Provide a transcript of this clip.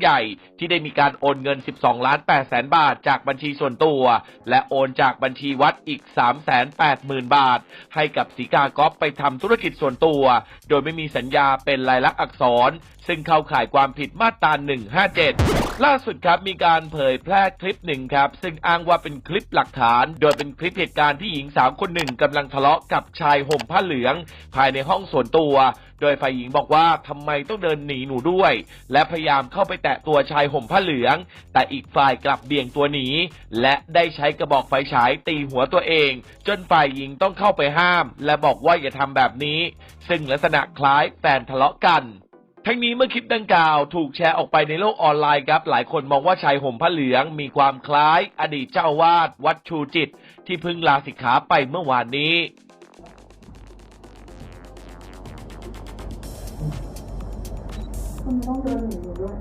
ใหญ่ที่ได้มีการโอนเงิน 12 ล้าน8แสนบาท จากบัญชีส่วนตัว และโอนจากบัญชีวัดอีก 3 8 0 0 0 0 บาท ให้กับสีกากอฟไปทำธุรกิจส่วนตัว โดยไม่มีสัญญาเป็นลายลักษณ์อักษร ซึ่งเข้าข่ายความผิดมาตรา 157ล่าสุดครับมีการเผยแพร่คลิปหนึ่งครับ ซึ่งอ้างว่าเป็นคลิปหลักฐาน โดยเป็นคลิปเหตุการณ์ที่หญิงสาวคนหนึ่งกำลังทะเลาะกับชายห่มผ้าเหลือง ภายในห้องส่วนตัว โดยฝ่ายหญิงบอกว่าทำไมต้องเดินหนีหนูด้วย และพยายามเข้าไปแตะตัวชายห่มผ้าเหลือง แต่อีกฝ่ายกลับเบี่ยงตัวหนีและได้ใช้กระบอกไฟฉายตีหัวตัวเอง จนฝ่ายหญิงต้องเข้าไปห้าม และบอกว่าอย่าทำแบบนี้ ซึ่งลักษณะคล้ายแฟนทะเลาะกันทั้งนี้เมื่อคลิปดังกล่าวถูกแชร์ออกไปในโลกออนไลน์ครับ หลายคนมองว่าชายห่มผ้าเหลืองมีความคล้าย อดีตเจ้าอาวาสวัดชูจิต ที่เพิ่งลาสิกขาไปเมื่อวานนี้ 삼성그램 이후로